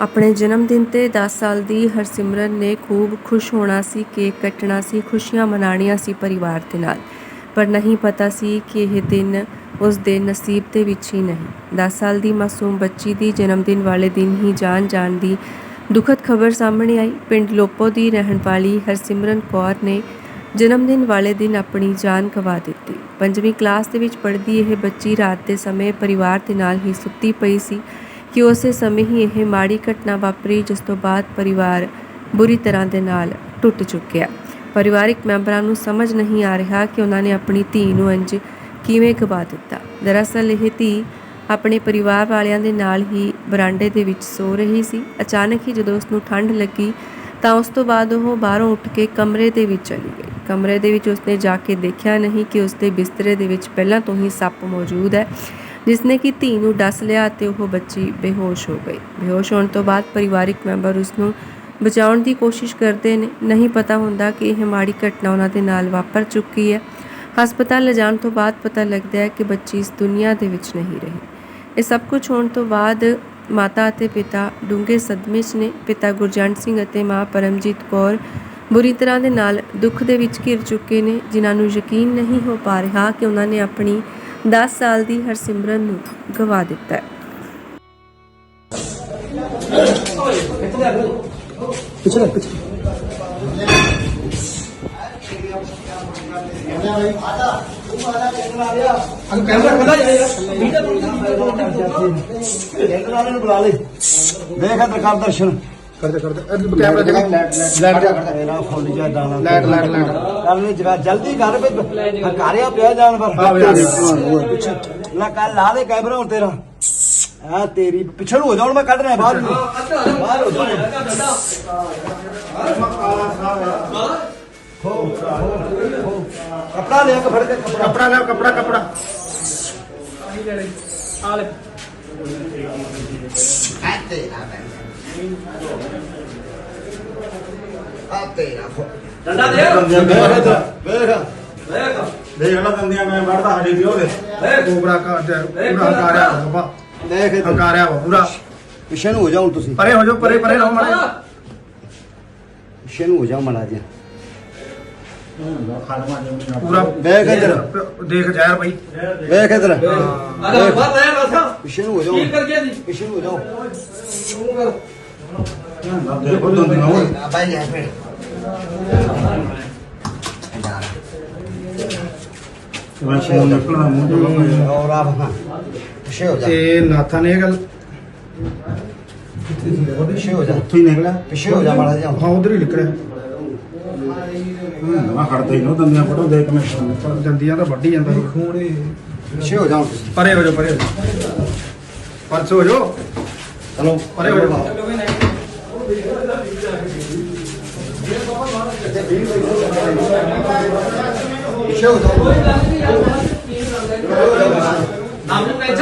ਆਪਣੇ ਜਨਮ ਦਿਨ ਤੇ 10 ਸਾਲ ਦੀ ਹਰਸਿਮਰਨ ਨੇ ਖੂਬ ਖੁਸ਼ ਹੋਣਾ ਸੀ, ਕੇਕ ਕੱਟਣਾ ਸੀ, ਖੁਸ਼ੀਆਂ ਮਨਾਉਣੀਆਂ ਸੀ ਪਰਿਵਾਰ ਦੇ ਨਾਲ। ਪਰ ਨਹੀਂ ਪਤਾ ਸੀ ਕਿ ਇਹ ਦਿਨ ਉਸ ਦੇ ਨਸੀਬ ਦੇ ਵਿੱਚ ਹੀ ਨਹੀਂ। 10 ਸਾਲ ਦੀ ਮਾਸੂਮ ਬੱਚੀ ਦੀ ਜਨਮ ਦਿਨ ਵਾਲੇ ਦਿਨ ਹੀ ਜਾਨ ਜਾਣ ਦੀ ਦੁਖਦ ਖਬਰ ਸਾਹਮਣੇ ਆਈ। ਪਿੰਡ ਲੋਪੋ ਦੀ ਰਹਿਣ ਵਾਲੀ ਹਰਸਿਮਰਨ ਕੌਰ ਨੇ ਜਨਮ ਦਿਨ ਵਾਲੇ ਦਿਨ ਆਪਣੀ ਜਾਨ ਗਵਾ ਦਿੱਤੀ। ਪੰਜਵੀਂ ਕਲਾਸ ਦੇ ਵਿੱਚ ਪੜ੍ਹਦੀ ਇਹ ਬੱਚੀ ਰਾਤ ਦੇ ਸਮੇਂ ਪਰਿਵਾਰ ਦੇ ਨਾਲ ਹੀ ਸੁੱਤੀ ਪਈ ਸੀ। ਕਿ ਉਸੇ ਸਮੇਂ ਹੀ ਇਹ ਮਾੜੀ ਘਟਨਾ ਵਾਪਰੀ ਜਿਸ ਤੋਂ ਬਾਅਦ ਪਰਿਵਾਰ ਬੁਰੀ ਤਰ੍ਹਾਂ ਦੇ ਨਾਲ ਟੁੱਟ ਚੁੱਕਿਆ। ਪਰਿਵਾਰਿਕ ਮੈਂਬਰਾਂ ਨੂੰ ਸਮਝ ਨਹੀਂ ਆ ਰਿਹਾ ਕਿ ਉਹਨਾਂ ਨੇ ਆਪਣੀ ਧੀ ਨੂੰ ਇੰਜ ਕਿਵੇਂ ਗਵਾ ਦਿੱਤਾ। ਦਰਅਸਲ ਇਹ ਧੀ ਆਪਣੇ ਪਰਿਵਾਰ ਵਾਲਿਆਂ ਦੇ ਨਾਲ ਹੀ ਬਰਾਂਡੇ ਦੇ ਵਿੱਚ ਸੋ ਰਹੀ ਸੀ। ਅਚਾਨਕ ਹੀ ਜਦੋਂ ਉਸ ਨੂੰ ਠੰਡ ਲੱਗੀ ਤਾਂ ਉਸ ਤੋਂ ਬਾਅਦ ਉਹ ਬਾਹਰੋਂ ਉੱਠ ਕੇ ਕਮਰੇ ਦੇ ਵਿੱਚ ਚਲੀ ਗਈ। ਕਮਰੇ ਦੇ ਵਿੱਚ ਉਸਨੇ ਜਾ ਕੇ ਦੇਖਿਆ ਨਹੀਂ ਕਿ ਉਸਦੇ ਬਿਸਤਰੇ ਦੇ ਵਿੱਚ ਪਹਿਲਾਂ ਤੋਂ ਹੀ ਸੱਪ ਮੌਜੂਦ ਹੈ। ਜਿਸ ਨੇ ਕਿ ਧੀ ਨੂੰ ਡਸ ਲਿਆ ਅਤੇ ਉਹ ਬੱਚੀ ਬੇਹੋਸ਼ ਹੋ ਗਈ। ਬੇਹੋਸ਼ ਹੋਣ ਤੋਂ ਬਾਅਦ ਪਰਿਵਾਰਿਕ ਮੈਂਬਰ ਉਸ ਨੂੰ ਬਚਾਉਣ ਦੀ ਕੋਸ਼ਿਸ਼ ਕਰਦੇ ਨੇ। ਨਹੀਂ ਪਤਾ ਹੁੰਦਾ ਕਿ ਇਹ ਮਾੜੀ ਘਟਨਾ ਉਹਨਾਂ ਦੇ ਨਾਲ ਵਾਪਰ ਚੁੱਕੀ ਹੈ। ਹਸਪਤਾਲ ਲਿਜਾਣ ਤੋਂ ਬਾਅਦ ਪਤਾ ਲੱਗਦਾ ਹੈ ਕਿ ਬੱਚੀ ਇਸ ਦੁਨੀਆ ਦੇ ਵਿੱਚ ਨਹੀਂ ਰਹੀ। ਇਹ ਸਭ ਕੁਝ ਹੋਣ ਤੋਂ ਬਾਅਦ ਮਾਤਾ ਅਤੇ ਪਿਤਾ ਡੂੰਘੇ ਸਦਮੇ 'ਚ ਨੇ। ਪਿਤਾ ਗੁਰਜੰਟ ਸਿੰਘ ਅਤੇ ਮਾਂ ਪਰਮਜੀਤ ਕੌਰ ਬੁਰੀ ਤਰ੍ਹਾਂ ਦੇ ਨਾਲ ਦੁੱਖ ਦੇ ਵਿੱਚ ਘਿਰ ਚੁੱਕੇ ਨੇ, ਜਿਨ੍ਹਾਂ ਨੂੰ ਯਕੀਨ ਨਹੀਂ ਹੋ ਪਾ ਰਿਹਾ ਕਿ ਉਹਨਾਂ ਨੇ ਆਪਣੀ 10 ਸਾਲ ਦੀ ਹਰਸਿਮਰਨ ਨੂੰ ਗਵਾ ਦਿੱਤਾ ਹੈ। ਪਿਛਲੇ ਪਿਛਲੇ ਅਗ ਕੈਮਰਾ ਖੁੱਲਾ ਜਾਏ ਕੇਂਦਰ ਨੂੰ ਬੁਲਾ ਲੈ ਦੇਖ ਇੱਧਰ ਕਰ ਦਰਸ਼ਨ ਕਰਦੇ ਕਰਦੇ। ਕੈਮਰਾ ਜਗਾ ਲਾਈਟ ਜਾ ਮੇਰਾ ਫੁੱਲ ਜਾ ਦਾਣਾ ਲਾਈਟ ਲਾਈਟ ਲਾਈਟ ਕੱਲ ਨੂੰ ਜਗਾ ਜਲਦੀ ਕਰ ਵੀ ਹਕਾਰਿਆ ਪਿਆ ਜਾਨਵਰ। ਆ ਆ ਗਏ। ਲੈ ਕੱਲ ਲਾ ਦੇ ਕੈਮਰਾ ਹੁਣ ਤੇਰਾ। ਆ ਤੇਰੀ ਪਿਛੜ ਹੋ ਜਾਣ ਮੈਂ ਕੱਢ ਰਿਹਾ ਬਾਹਰ ਨੂੰ। ਬਾਹਰ ਹੋ ਜਾ। ਕਪੜਾ ਲੈ ਕੇ ਫੜ ਕੇ ਕਪੜਾ। ਕਪੜਾ ਲੈ। ਕਪੜਾ ਕਪੜਾ ਡੰਡਾ ਦੇ ਵੇਖ ਇੱਧਰ, ਵੇਖ ਦੇਖ ਲਾ ਦੰਦੀਆਂ ਮੈਂ ਵੜਦਾ ਸਾਡੀ ਦੀ ਉਹਦੇ ਕੋਬਰਾ ਕਾ ਪੂਰਾ ਬਾਬਾ ਦੇਖ ਵਾ ਪੂਰਾ ਪਿੱਛੇ ਨੂੰ ਹੋ ਜਾਓ ਹੁਣ ਤੁਸੀਂ ਪਰੇ ਹੋ ਜਾਓ ਪਰੇ ਪਰੇ ਰਹੋ ਮਾਰੇ ਪਿੱਛੇ ਨੂੰ ਹੋ ਜਾਓ ਮੜਾ ਜੀ ਪੂਰਾ ਵੇਖ ਇੱਧਰ ਦੇਖ ਜ਼ਹਿਰ ਬਈ ਵੇਖ ਇੱਧਰ ਪਿੱਛੇ ਨੂੰ ਹੋ ਜਾਓ। ਕੀ ਕਰ ਗਿਆ ਜੀ। ਪਿੱਛੇ ਨੂੰ ਹੋ ਜਾਓ। ਦੇਖੋ ਬਾਈ ਜਾ ਫਿਰ। ਨਿਕਲਣਾ ਮੂੰਹ ਤੋਂ ਹਾਂ। ਪਿੱਛੇ ਹੋ ਜਾ। ਤੇ ਨਾਥਾ ਨੇ ਇਹ ਗੱਲ ਪਿੱਛੇ ਹੋ ਜਾ। ਉੱਥੇ ਹੀ ਨਿਕਲਿਆ। ਪਿੱਛੇ ਹੋ ਜਾ ਮਾੜਾ ਜਿਹਾ। ਹਾਂ ਉਧਰ ਹੀ ਨਿਕਲਿਆ। ਮੈਂ ਖੜਦਾ ਹੀ ਨੋ ਦੰਦੀਆਂ ਫੜੋ ਦੇਖ ਮੈਂ। ਫੋਨ ਨਿਕਲ ਪਰ ਦੰਦੀਆਂ ਤਾਂ ਵੱਢੀ ਜਾਂਦਾ ਪਿੱਛੇ ਹੋ ਜਾ ਪਰੇ ਹੋ ਜਾਓ ਪਰੇ ਹੋ ਜਾਓ। ਪਰਸ ਹੋ ਜਾਓ ਚਲੋ ਪਰੇ ਹੋ ਜਾਓ ਪਿੱਛੇ ਹੋ ਜਾਓ ਨਾਮ ਨੂੰ ਕਹਿ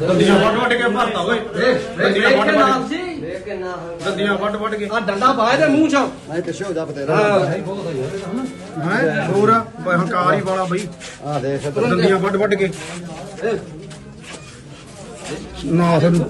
ਦੰਦੀਆਂ ਵੱਢ ਵੱਢ ਕੇ। ਭਰਤਾ ਓਏ ਕੇ। ਆ ਡੰਡਾ ਪਾਇਆ ਤੇ ਮੂੰਹ ਚ। ਮੈਂ ਪਿੱਛੇ ਹੋ ਜਾ ਬਤੇਰਾ ਹੈ। ਹੋਰ? ਹੰਕਾਰ ਹੀ ਵਾਲਾ ਬਈ। ਆ ਦੇਖ ਇੱਧਰ। ਦੰਦੀਆਂ ਵੱਢ ਵੱਢ ਕੇ ਨਾ ਸਾਨੂੰ